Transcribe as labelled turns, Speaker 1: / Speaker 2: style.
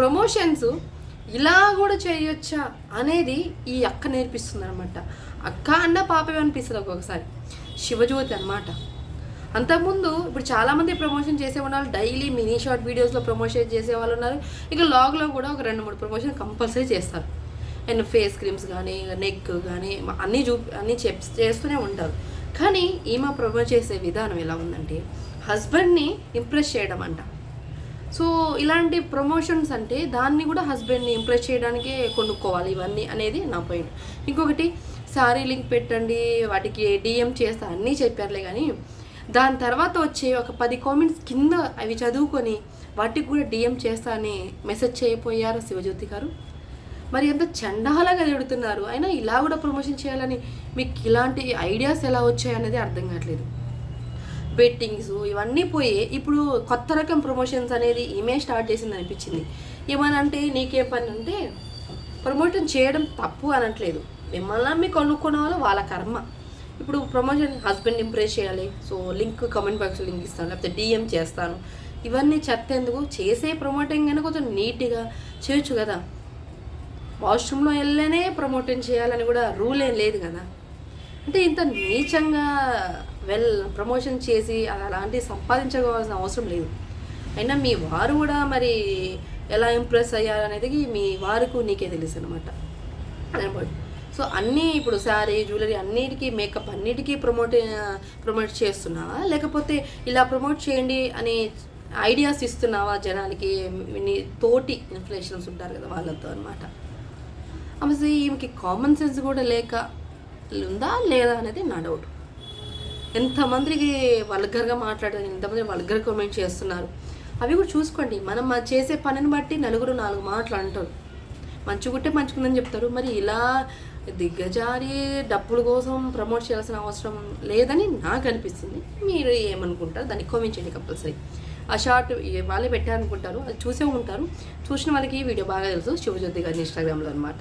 Speaker 1: Promotions ఇలా కూడా చేయొచ్చా అనేది ఈ అక్క నేర్పిస్తుంది అనమాట అక్క అన్న పాపమే అనిపిస్తుంది ఒక్కొక్కసారి శివజ్యోతి అనమాట అంతకుముందు ఇప్పుడు చాలామంది ప్రమోషన్ చేసే వాళ్ళు డైలీ మినీ షార్ట్ వీడియోస్లో ప్రమోషన్ చేసే వాళ్ళు ఉన్నారు. ఇక లాగ్లో కూడా ఒక రెండు మూడు ప్రమోషన్ కంపల్సరీ చేస్తారు. అండ్ ఫేస్ క్రీమ్స్ కానీ నెక్ కానీ అన్నీ చూ అన్నీ చెప్ చేస్తూనే ఉంటారు. కానీ ఈమె ప్రమోట్ చేసే విధానం ఎలా ఉందంటే హస్బెండ్ని ఇంప్రెస్ చేయడం అంట. సో ఇలాంటి ప్రమోషన్స్ అంటే దాన్ని కూడా హస్బెండ్ని ఇంప్రెస్ చేయడానికే కొనుక్కోవాలి ఇవన్నీ అనేది నా పాయింట్. ఇంకొకటి సారీ లింక్ పెట్టండి వాటికి డిఎం చేస్తా అన్నీ చెప్పారులే కానీ దాని తర్వాత వచ్చే ఒక పది కామెంట్స్ కింద అవి చదువుకొని వాటికి కూడా డిఎం చేస్తా అని మెసేజ్ చేయపోయారు శివజ్యోతి గారు? మరి ఎంత చండాలగా తిడుతున్నారు. అయినా ఇలా కూడా ప్రమోషన్ చేయాలని మీకు ఇలాంటి ఐడియాస్ ఎలా వచ్చాయనేది అర్థం కావట్లేదు. బెట్టింగ్స్ ఇవన్నీ పోయి ఇప్పుడు కొత్త రకం ప్రమోషన్స్ అనేది ఈమె స్టార్ట్ చేసింది అనిపించింది. ఏమనంటే నీకేం పని అంటే ప్రమోషన్ చేయడం తప్పు అనట్లేదు. మిమ్మల్ని మీ కొనుక్కున్న వాళ్ళు వాళ్ళ కర్మ. ఇప్పుడు ప్రమోషన్ హస్బెండ్ ఇంప్రెస్ చేయాలి. So link comment box link ఇస్తాను. లేకపోతే డిఎం చేస్తాను. ఇవన్నీ చెత్తేందుకు? చేసే ప్రమోటింగ్ కానీ కొంచెం నీట్గా చేయొచ్చు కదా. వాష్రూమ్లో వెళ్ళనే ప్రమోటింగ్ చేయాలని కూడా రూల్ ఏం లేదు కదా. అంటే ఇంత నీచంగా వెల్ ప్రమోషన్ చేసి అలాంటివి సంపాదించుకోవాల్సిన అవసరం లేదు. అయినా మీ వారు కూడా మరి ఎలా ఇంప్రెస్ అయ్యారనేది మీ వారికి నీకే తెలుసు అనమాట సో అన్నీ ఇప్పుడు శారీ జ్యువెలరీ అన్నిటికీ మేకప్ అన్నిటికీ ప్రమోట్ ప్రమోట్ చేస్తున్నావా? లేకపోతే ఇలా ప్రమోట్ చేయండి అని ఐడియాస్ ఇస్తున్నావా జనానికి నీ తోటి ఇన్ఫ్లేషన్స్ ఉంటారు కదా వాళ్ళతో అనమాట అసలు ఈమెకి కామన్ సెన్స్ కూడా లేక ఉందా లేదా అనేది నా డౌట్. ఎంతమందికి వల్గర్గా మాట్లాడారు ఎంతమంది వల్గర్ కామెంట్ చేస్తున్నారు? అవి కూడా చూసుకోండి. మనం చేసే పనిని బట్టి నలుగురు నాలుగు మాటలు అంటారు. మంచిగుంటే మంచుకుందని చెప్తారు. మరి ఇలా దిగ్గజారి డబ్బుల కోసం ప్రమోట్ చేయాల్సిన అవసరం లేదని నాకు అనిపిస్తుంది. మీరు ఏమనుకుంటారు? దాన్ని కామెంట్ చేయండి కంపల్సరీ. ఆ షార్ట్ వాళ్ళే పెట్టారనుకుంటారు. అది చూసే ఉంటారు. చూసిన వాళ్ళకి ఈ వీడియో బాగా తెలుసు. శివజ్యోతి గారి ఇన్స్టాగ్రామ్లో అనమాట